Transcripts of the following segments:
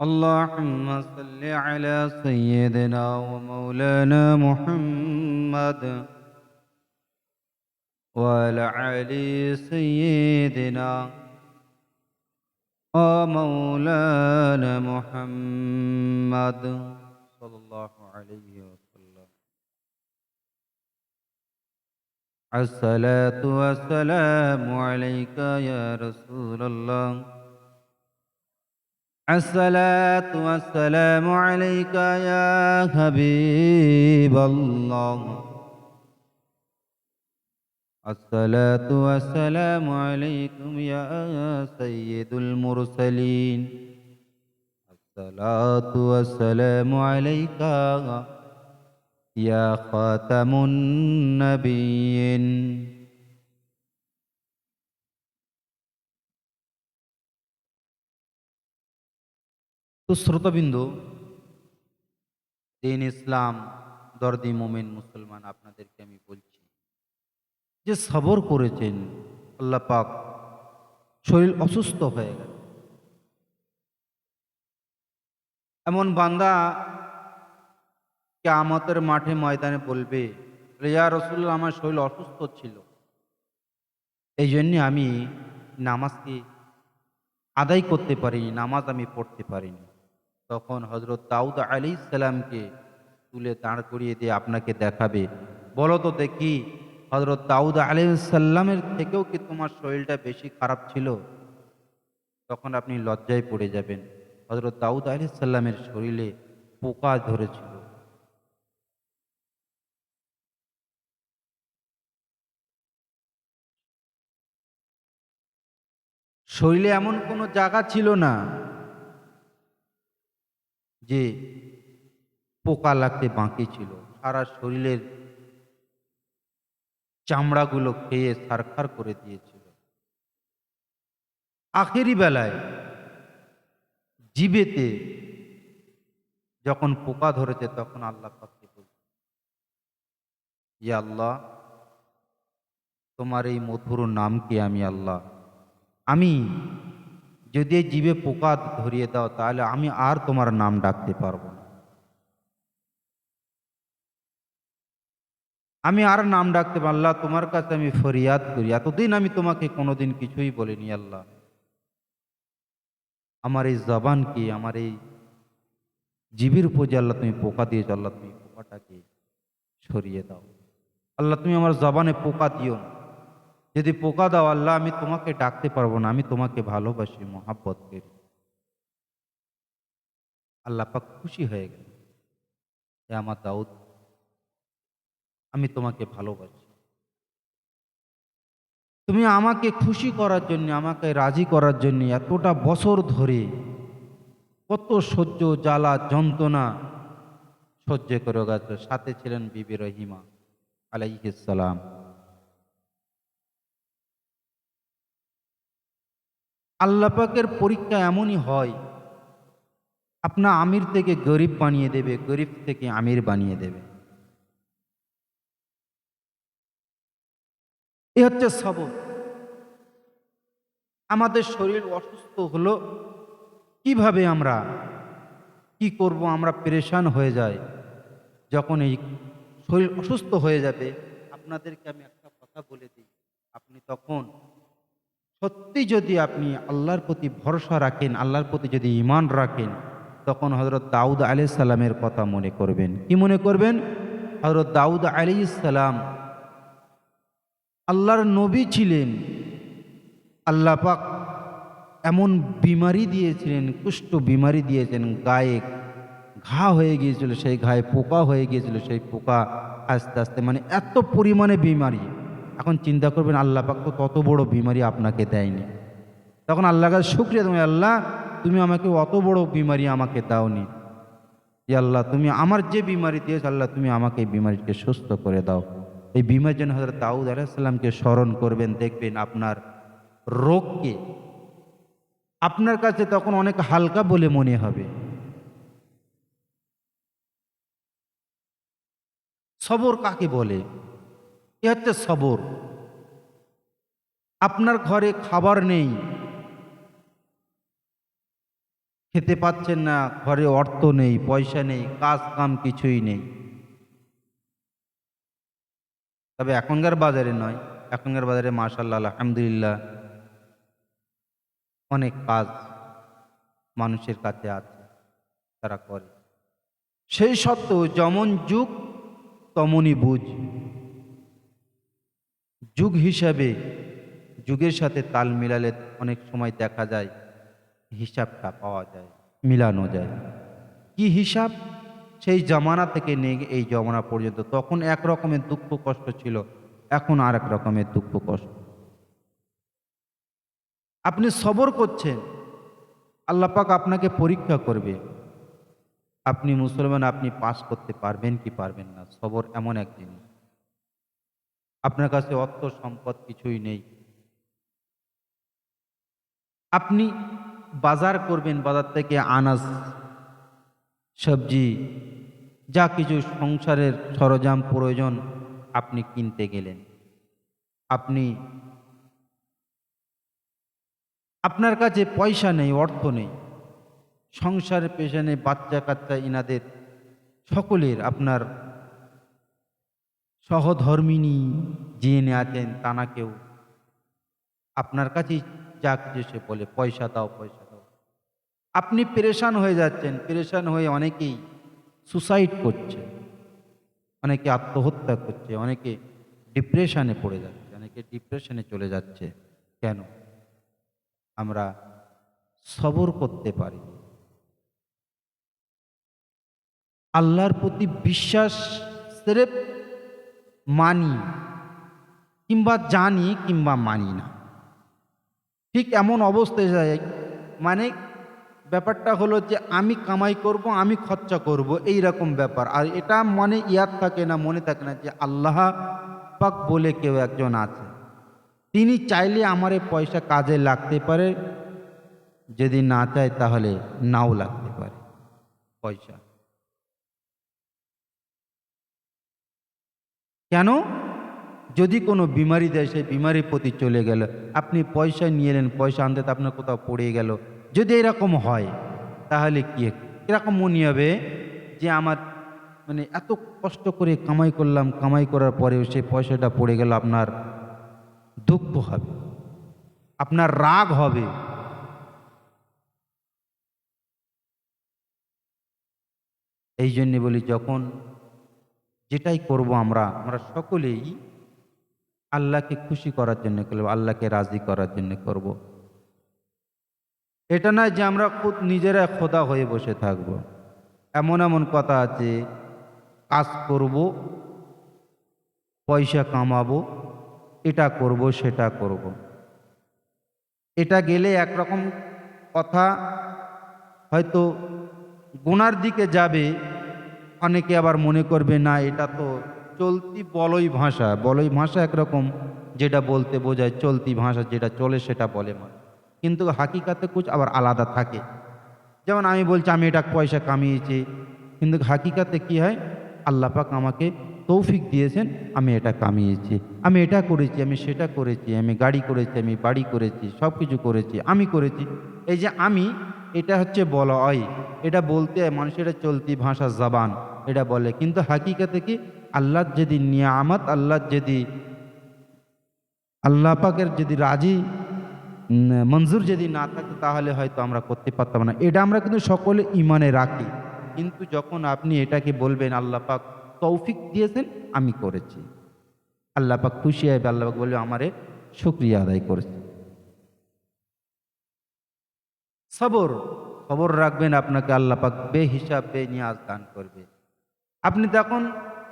اللهم صل على سيدنا ومولانا محمد وعلى علي سيدنا ومولانا محمد. صلى الله عليه وسلم. الصلاة والسلام عليك يا رسول الله. الصلاة والسلام عليك يا حبيب الله. الصلاة والسلام عليكم يا سيد المرسلين. الصلاة والسلام عليك يا خاتم النبيين. তো শ্রোতাবিন্দু, দিন ইসলাম, দর্দি মোমেন মুসলমান আপনাদেরকে আমি বলছি, যে সবর করেছেন, আল্লাহ পাক শরীর অসুস্থ হয়ে গেল। এমন বান্দা কে আমাদের মাঠে ময়দানে বলবে রেয়া রসুল্লাহ আমার শরীর অসুস্থ ছিল। এই জন্যে আমি নামাজকে আদায় করতে পারিনি, নামাজ আমি পড়তে পারিনি। তখন হজরত দাউদ আলী সালামকে তুলে দাঁড় করিয়ে দিয়ে আপনাকে দেখাবে। বলো তো দেখি হজরত দাউদ আলী সাল্লামের থেকেও কি তোমার শরীরটা বেশি খারাপ ছিল? তখন আপনি লজ্জায় পড়ে যাবেন। হজরত দাউদ আলী সাল্লামের শরীরে পোকা ধরেছিল। শরীরে এমন কোনো জায়গা ছিল না। যে পোকা লাগতে বাঁকি ছিল, সারা শরীরের চামড়াগুলো খেয়ে সারখার করে দিয়েছিল। আখেরি বেলায় জিবেতে যখন পোকা ধরেছে, তখন আল্লাহ পাককে বলছে, ইয়া আল্লাহ, তোমার এই মধুর নাম কি আমি আল্লাহ, আমি যদি জীবে পোকা ধরিয়ে দাও, তাহলে আমি আর তোমার নাম ডাকতে পারব না। আমি আর নাম ডাকতে আল্লাহ, তোমার কাছে আমি ফরিয়াদ করি। এতদিন আমি তোমাকে কোনোদিন কিছুই বলিনি, আল্লাহ। আমার এই জবান কি? আমার এই জীবের উপর যে আল্লাহ তুমি পোকা দিয়েছ, আল্লাহ তুমি পোকাটাকে সরিয়ে দাও। আল্লাহ, তুমি আমার জবানে পোকা দিও না। যদি পোকা দাও, আল্লাহ, আমি তোমাকে ডাকতে পারব না, আমি তোমাকে ভালোবাসি, মহাব্বত করি। আল্লাহ পাক খুশি হয়ে গেল। হে আমার দাউদ, আমি তোমাকে ভালোবাসি। তুমি আমাকে খুশি করার জন্য, আমাকে রাজি করার জন্য এতটা বছর ধরে কত সহ্য, জ্বালা, যন্ত্রণা সহ্য করে গেছে। সাথে ছিলেন বিবি রহিমা আলাইহিস আল্লাপাকের পরীক্ষা এমনই হয়। আপনা আমির থেকে গরিব বানিয়ে দেবে, গরিব থেকে আমির বানিয়ে দেবে। এ হচ্ছে সবর আমাদের শরীর অসুস্থ হলো, কীভাবে আমরা, কি করব আমরা পেরেশান হয়ে যাই? যখন এই শরীর অসুস্থ হয়ে যাবে, আপনাদেরকে আমি একটা কথা বলে দিই। আপনি তখন সত্যি যদি আপনি আল্লাহর প্রতি ভরসা রাখেন, আল্লাহর প্রতি যদি ইমান রাখেন, তখন হজরত দাউদ আলি সালামের কথা মনে করবেন। কি মনে করবেন? হজরত দাউদ আলি সালাম আল্লাহর নবী ছিলেন। আল্লাহ পাক এমন বিমারি দিয়েছিলেন, কুষ্ঠ বিমারি দিয়েছেন, গায়ে ঘা হয়ে গিয়েছিল, সেই ঘায়ে পোকা হয়ে গিয়েছিল, সেই পোকা আস্তে আস্তে মানে এত পরিমাণে বিমারি। এখন চিন্তা করবেন, আল্লাহ পাক তো তত বড় বিমারি আপনাকে দেয়নি। তখন আল্লাহ কাছে শুক্রিয়া তুমি, আল্লাহ, তুমি আমাকে অত বড় বিমারি আমাকে দাওনি। যে আল্লাহ, তুমি আমার যে বিমারি দিয়েছ, আল্লাহ, তুমি আমাকে এই বিমারিকে সুস্থ করে দাও। এই বিমার জন্য হজরত দাউদ আলাহিসাল্লামকে স্মরণ করবেন, দেখবেন আপনার রোগকে আপনার কাছে তখন অনেক হালকা বলে মনে হবে। সবর কাকে বলে? এ হচ্ছে সবর। আপনার ঘরে খাবার নেই। খেতে পাচ্ছেন না, ঘরে অর্থ নেই, পয়সা নেই, কাজ কাম কিছুই নেই। তবে এখনকার বাজারে নয়, এখনকার বাজারে মাশাল্লাহ আলহামদুলিল্লাহ, অনেক কাজ মানুষের কাছে আছে, তারা করে। সেই সত্ত্বেও যেমন যুগ, তমনই বুঝ। যুগ হিসাবে যুগের সাথে তাল মিলালে অনেক সময় দেখা যায় হিসাবটা পাওয়া যায়, মিলানো যায়। কি হিসাব? সেই জামানা থেকে নিয়ে এই জামানা পর্যন্ত। তখন এক রকমের দুঃখ কষ্ট ছিল, এখন আর এক রকমের দুঃখ কষ্ট। আপনি সবর করছেন, আল্লাহ পাক আপনাকে পরীক্ষা করবে। আপনি মুসলমান, আপনি পাশ করতে পারবেন কি পারবেন না? সবর এমন এক জিনিস। আপনার কাছে অর্থ সম্পদ কিছুই নেই। আপনি বাজার করবেন বাজার থেকে আনাজ, সবজি, যা কিছু সংসারের সরঞ্জাম প্রয়োজন, আপনি কিনতে গেলেন। আপনি, আপনার কাছে পয়সা নেই, অর্থ নেই। সংসারের পেছনে বাচ্চা কাচ্চা ইনাদের, সকলের আপনার সহধর্মিনী যিনি আছেন তা না কেউ আপনার কাছেই যা কিছু সে বলে, পয়সা দাও পয়সা দাও। আপনি পেরেশান হয়ে যাচ্ছেন, পেরেশান হয়ে অনেকেই সুসাইড করছে। অনেকে আত্মহত্যা করছে, অনেকে ডিপ্রেশনে পড়ে যাচ্ছে, অনেকে ডিপ্রেশনে চলে যাচ্ছে। কেন? আমরা সবর করতে পারি। আল্লাহর প্রতি বিশ্বাস, সেরেফ মানি, কিংবা জানি কিংবা মানি না। ঠিক এমন অবস্থায় যায় মানে ব্যাপারটা হলো যে আমি কামাই করব, আমি খরচা করব এই রকম ব্যাপার। আর এটা মনে ইয়াদ থাকে না, মনে থাকে না যে আল্লাহ পাক বলে কেউ একজন আছে। তিনি চাইলে আমার এই পয়সা কাজে লাগতে পারে, যদি না চায় তাহলে নাও লাগতে পারে পয়সা। কেন? যদি কোনো বিমারি দেয়, সেই বিমারির প্রতি চলে গেল। আপনি পয়সা নিয়ে এলেন পয়সা আনতে তো আপনার কোথাও পড়ে গেল। যদি এরকম হয়, তাহলে কি? এরকম মনে হবে যে আমার মানে এত কষ্ট করে কামাই করলাম, কামাই করার পরেও সেই পয়সাটা পড়ে গেল, আপনার দুঃখ হবে, আপনার রাগ হবে। এই জন্যে বলি, যখন যেটাই করব আমরা আমরা সকলেই আল্লাহকে খুশি করার জন্য করব, আল্লাহকে রাজি করার জন্য করব। এটা নয় যে আমরা খুব নিজেরা খোদা হয়ে বসে থাকব। এমন এমন কথা আছে, কাজ করব, পয়সা কামাবো, এটা করব, সেটা করব। এটা গেলে একরকম কথা হয়তো গোনার দিকে যাবে অনেকে আবার মনে করবে, না, এটা তো চলতি বলই ভাষা। বলই ভাষা একরকম যেটা বলতে বোঝায়, চলতি ভাষা যেটা চলে সেটা বলে মা কিন্তু হাকিকাতে কুচ আবার আলাদা থাকে। যেমন আমি বলছি, আমি এটা পয়সা কামিয়েছি। কিন্তু হাকিকাতে কি হয়? আল্লাহ পাক আমাকে তৌফিক দিয়েছেন, আমি এটা কামিয়েছি। আমি এটা করেছি, আমি সেটা করেছি, আমি গাড়ি করেছি, আমি বাড়ি করেছি সব কিছু করেছি, আমি করেছি। এই যে আমি এটা হচ্ছে বলা হয় এটা বলতে মানুষের চলতি ভাষা জবান। এটা বলে। কিন্তু হাকিকাতে কি? আল্লাহ যদি নিয়ামত, আল্লাহ যদি আল্লাহ পাকের যদি রাজি মঞ্জুর যদি না থাকতো তাহলে হয়তো আমরা করতে পারতাম না। এটা আমরা কিন্তু সকলে ইমানে রাখি। কিন্তু যখন আপনি এটাকে বলবেন, আল্লাহ পাক তৌফিক দিয়েছেন, আমি করেছি। আল্লাহ পাক খুশি হবে আল্লাহ পাক বলবে, আমারে শুক্রিয়া আদায় করেছে। সবর, খবর রাখবেন আপনাকে আল্লাহ পাক বে হিসাব বে নিয়াজ দান করবে। আপনি তখন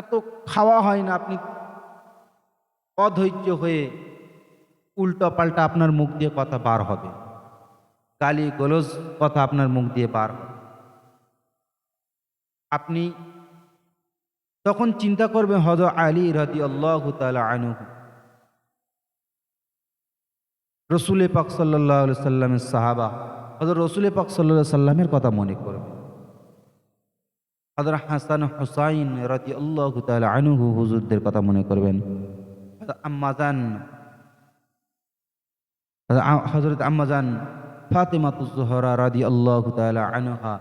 এত খাওয়া হয় না, আপনি অধৈর্য হয়ে উল্টো পাল্টা আপনার মুখ দিয়ে কথা বার হবে। গালি গলজ কথা আপনার মুখ দিয়ে বার আপনি তখন চিন্তা করবেন হজ আলী রাদি আল্লাহ আনুহু। রসুল পাক সাল্লাহ সাল্লামের সাহাবা হজর রসুলে পাক সাল্লাহ সাল্লামের কথা মনে করবে হজর হাসান হুসাইন রাজি আল্লাহ আনুহু হুজুরদের কথা মনে করবেন। আম্মাজান হজরত আম্মাজান ফাতেমাতুজহরা রাদি আল্লাহ তালা আনহা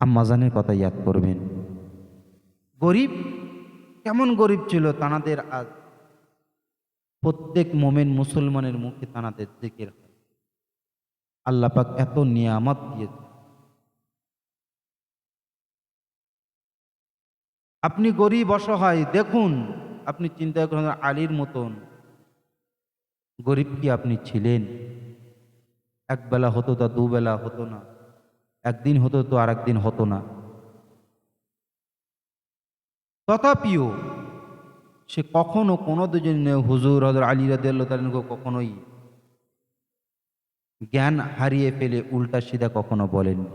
আম্মাজানের কথা ইয়াদ করবেন। গরিব, কেমন গরিব ছিল তানাদের আজ? প্রত্যেক মোমেন মুসলমানের মুখে তানাদের জিকির হয়। আল্লাহ পাক এত নিয়ামত দিয়েছে আপনি গরিব অসহায়, দেখুন, আপনি চিন্তা করেন আলীর মতন। গরিব কি আপনি ছিলেন? একবেলা হতো তা দুবেলা হতো না। একদিন হতো তো আর একদিন হতো না। তথাপিও সে কখনো কোনো দুজন, হুজুর হজর আলী রাদিয়াল্লাহু তাআলাকে কখনোই জ্ঞান হারিয়ে ফেলে উল্টা সিধা কখনো বলেননি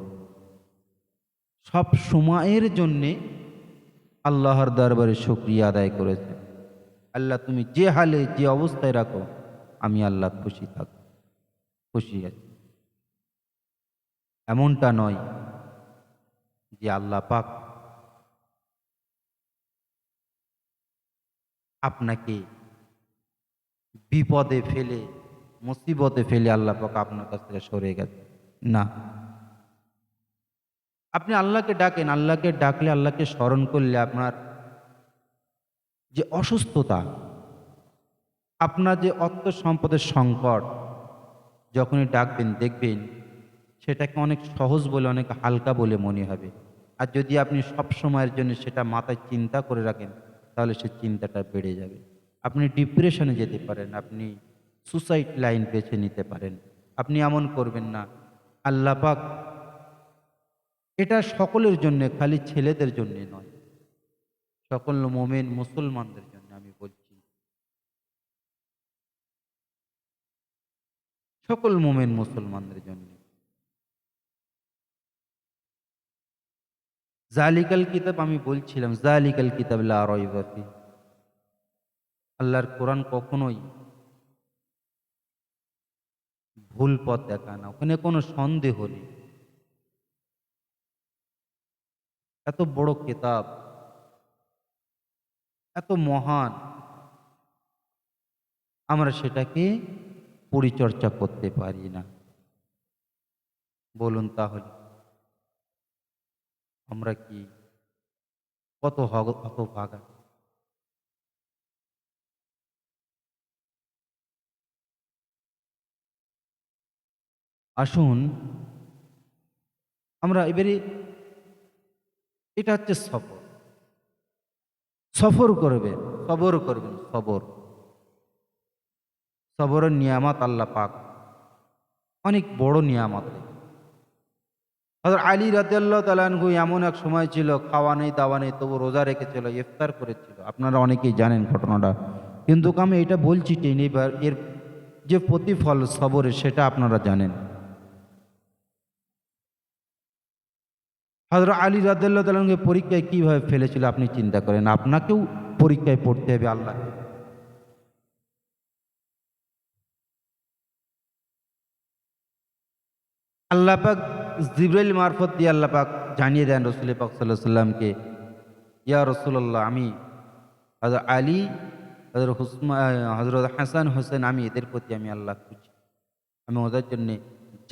সব সময়ের জন্যে আল্লাহর দরবারে শুক্রিয়া আদায় করেছে আল্লাহ তুমি যে হালে, যে অবস্থায় রাখো, আমি আল্লাহ খুশি থাকব, খুশি আছি। এমনটা নয় যে আল্লাহ পাক আপনাকে বিপদে ফেলে মুসিবতে ফেলে আল্লাহ পাক আপনার কাছ থেকে সরে গেছে। না। আপনি আল্লাহকে ডাকেন, আল্লাহকে ডাকলে আল্লাহকে স্মরণ করলে আপনার যে অসুস্থতা, আপনার যে অর্থ সম্পদের সংকট, যখনই ডাকবেন, দেখবেন সেটাকে অনেক সহজ বলে, অনেক হালকা বলে মনে হবে। আর যদি আপনি সব সময়ের জন্য সেটা মাথায় চিন্তা করে রাখেন, তাহলে সে চিন্তাটা বেড়ে যাবে। আপনি ডিপ্রেশনে যেতে পারেন, আপনি সুসাইড লাইন বেছে নিতে পারেন। আপনি এমন করবেন না। আল্লাহ পাক এটা সকলের জন্য, খালি ছেলেদের জন্য নয়। সকল মোমেন মুসলমানদের জন্য আমি বলছি। সকল মোমেন মুসলমানদের জন্য। জালিকাল কিতাব আমি বলছিলাম, জালিকাল কিতাব লা রাইবা ফি। আল্লাহর কোরআন কখনোই ভুল পথ দেখা না ওখানে কোনো সন্দেহ নেই। এত বড় কেতাব, এত মহান, আমরা সেটাকে পরিচর্যা করতে পারি না। বলুন তাহলে, আমরা কি কত হতভাগা আসুন, আমরা এবারে এটা হচ্ছে সফর। সফর করবেন, সবর করবেন, সবর। সবরের নিয়ামত আল্লাহ পাক অনেক বড় নিয়ামত আলী রাদিয়াল্লাহ তালানহু এমন এক সময় ছিল, খাওয়া নেই, দাওয়া নেই, তবু রোজা রেখেছিল, ইফতার করেছিল। আপনারা অনেকেই জানেন ঘটনাটা। কিন্তু আমি এটা বলছি, টেন এর যে প্রতিফল সবরের সেটা আপনারা জানেন। হজরত আলী রাদিয়াল্লাহ তালানকে পরীক্ষায় কীভাবে ফেলেছিল আপনি চিন্তা করেন? আপনাকেও পরীক্ষায় পড়তে হবে আল্লাহ। আল্লাহ পাক জিব্রাইল মারফত দিয়ে আল্লাহ পাক জানিয়ে দেন রসুল পাক সাল্লাহ সাল্লামকে ইয়া রসুল্লাহ আমি হজরত আলী হজরত হুসমা হজরত হাসান হোসেন, আমি এদের প্রতি আমি আল্লাহ খুঁজি আমি ওদের জন্যে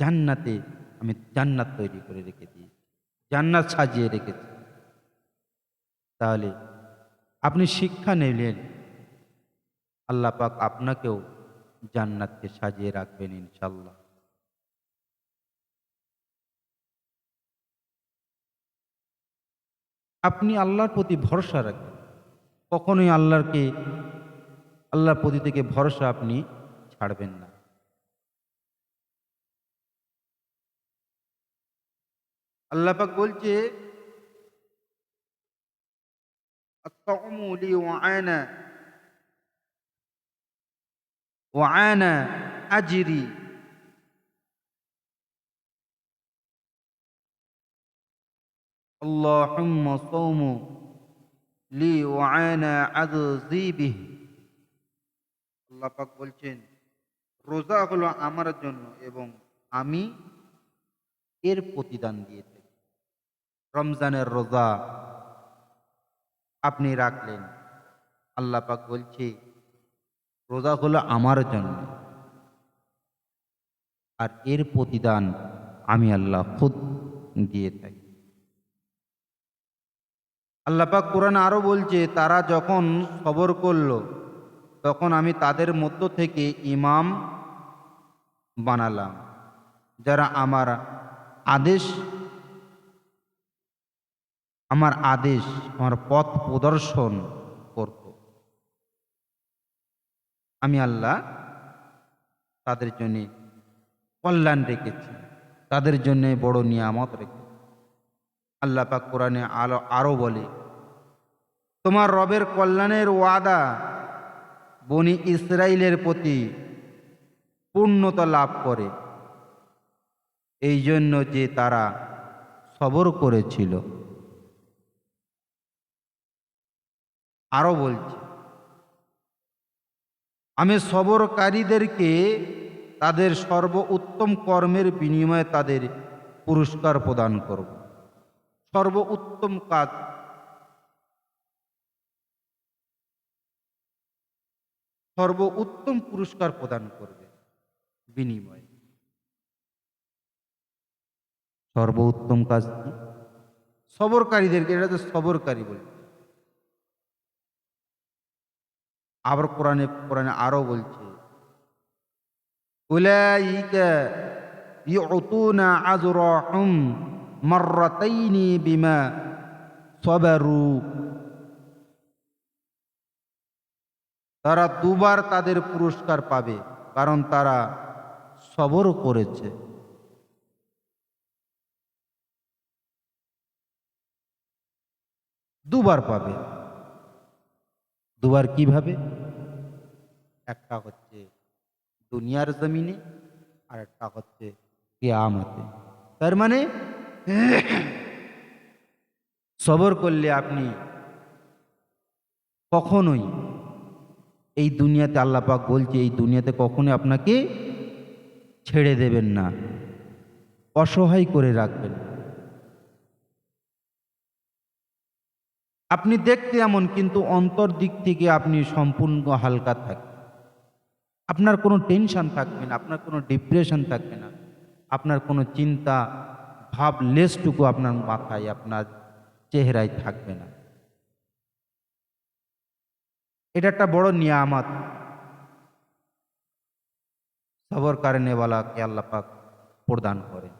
জান্নাতে, আমি জান্নাত তৈরি করে রেখে দিই জান্নাত সাজিয়ে রেখেছি। তাহলে আপনি শিক্ষা নিলেন, আল্লাহ পাক আপনাকেও জান্নাতকে সাজিয়ে রাখবেন ইনশাল্লাহ আপনি আল্লাহর প্রতি ভরসা রাখবেন। কখনোই আল্লাহরকে, আল্লাহর প্রতি থেকে ভরসা আপনি ছাড়বেন না। আল্লাহ পাক বলছে الطعم لي وعانا وعانا أجري اللهم صوم লি ওয়ানা আযীবিহ আল্লাহ পাক বলছেন রোজা হলো আমার জন্য এবং আমি এর প্রতিদান দিয়ে থাকি রমজানের রোজা আপনি রাখলেন। আল্লাহ পাক বলছে, রোজা হলো আমার জন্য। আর এর প্রতিদান আমি আল্লাহ খুদ দিয়ে থাকি। আল্লাপাক কোরআন আরও বলছে, তারা যখন সবর করল, তখন আমি তাদের মধ্য থেকে ইমাম বানালাম। যারা আমার আদেশ আমার আদেশ, আমার পথ প্রদর্শন করত আমি আল্লাহ তাদের জন্য কল্যাণ রেখেছি, তাদের জন্য বড় নিয়ামত রেখেছি। আল্লাহ পাক কোরআনে আলো আরও বলে, তোমার রবের কল্যাণের ওয়াদা বনি ইসরায়েলের প্রতি পূর্ণতা লাভ করে। এই জন্য যে তারা সবর করেছিল। আরও বলছে, আমি সবরকারীদেরকে তাদের সর্ব উত্তম কর্মের বিনিময়ে তাদের পুরস্কার প্রদান করব। সর্ব উত্তম কাজ সর্ব উত্তম পুরস্কার প্রদান করবে বিনিময়ে। সর্ব উত্তম কাজ সবরকারীদেরকে, এটা তো সবরকারী বলে আবার কোরআনে কোরআনে আরও বলছে তারা দুবার তাদের পুরস্কার পাবে, কারণ তারা সবর করেছে। দুবার পাবে। দুবার কীভাবে? একটা হচ্ছে দুনিয়ার জমিনে আর একটা হচ্ছে কেয়ামতে। তার মানে সবর করলে আপনি কখনোই এই দুনিয়াতে আল্লাহ পাক বলছে, এই দুনিয়াতে কখনোই আপনাকে ছেড়ে দেবেন না। অসহায় করে রাখবেন আপনি দেখতে এমন, কিন্তু অন্তর দিক থেকে আপনি সম্পূর্ণ হালকা থাকবেন আপনার কোনো টেনশন থাকবে না, আপনার কোনো ডিপ্রেশন থাকবে না। আপনার কোনো চিন্তা ভাব লেসটুকু আপনার মাথায়, আপনার চেহারায় থাকবে না। এটা একটা বড় নিয়ামত। সবর কারণেওয়ালাকে আল্লাহ পাক প্রদান করেন।